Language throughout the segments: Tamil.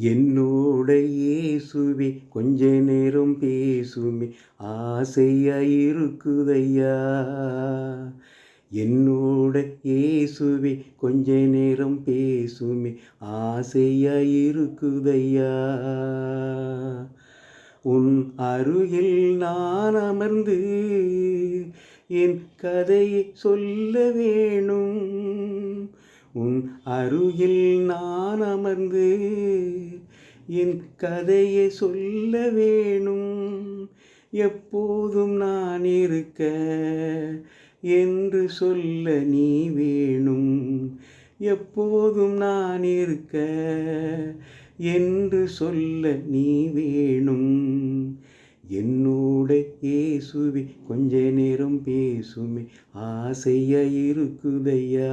என்னோட இயேசுவே கொஞ்ச நேரம் பேசுமே. ஆசையா இருக்குதையா என்னோட இயேசுவே கொஞ்ச நேரம் பேசுமே. ஆசையா இருக்குதையா உன் அருகில் நான் அமர்ந்து என் கதையை சொல்ல வேணும். உன் அருகில் நான் அமர்ந்து என் கதையை சொல்ல வேணும். எப்போதும் நான் இருக்க என்று சொல்ல நீ வேணும். எப்போதும் நான் இருக்க என்று சொல்ல நீ வேணும். பேசுவி கொஞ்ச நேரம் பேசுமே. ஆசைய இருக்குதையா?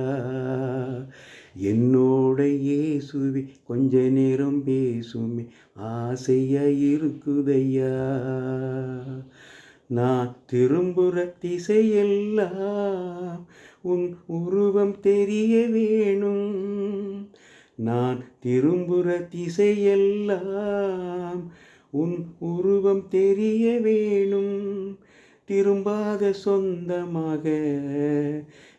என்னோட இயேசுவே கொஞ்ச நேரம் பேசுமே. ஆசைய இருக்குதையா? நான் திரும்புற திசையெல்லாம் உன் உருவம் தெரிய வேணும். நான் திரும்புற திசையெல்லாம் உன் உருவம் தெரிய வேணும். திரும்பாத சொந்தமாக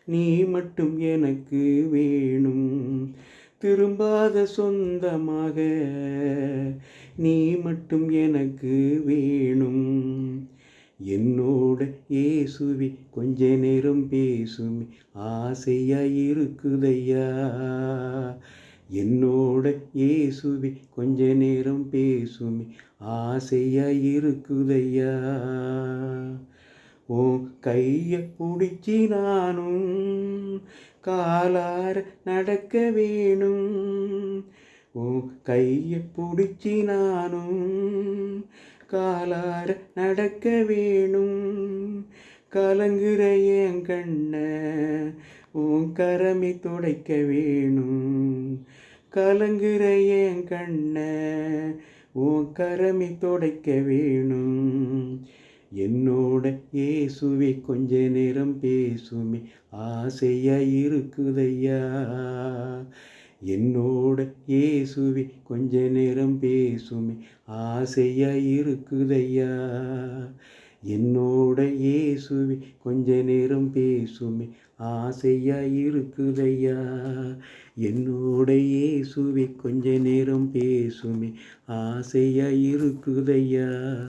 நீ மட்டும் எனக்கு வேணும். திரும்பாத சொந்தமாக நீ மட்டும் எனக்கு வேணும். என்னோட ஏசுவி கொஞ்ச நேரம் பேசுமி. ஆசையா இருக்குதையா? என்னோட இயேசுவி கொஞ்ச நேரம் பேசுமே. ஆசையா இருக்குதையா? ஓ கைய பிடிச்சி நானும் காலார நடக்க வேணும். ஓ கைய பிடிச்சி நானும் காலார நடக்க வேணும். கலங்குற என் கண்ண உன் கரமி துடைக்க வேணும். கலங்குற என் கண்ண உன் கரமி துடைக்க வேணும். என்னோட இயேசுவே கொஞ்ச நேரம் பேசுமே. ஆசையா இருக்குதையா? என்னோட இயேசுவே கொஞ்ச நேரம் பேசுமே. ஆசையா இருக்குதையா? என்னோட இயேசுவே கொஞ்ச நேரம் பேசுமே. ஆசையா இருக்குதையா? என்னோட இயேசுவே கொஞ்ச நேரம் பேசுமே. ஆசையா இருக்குதையா?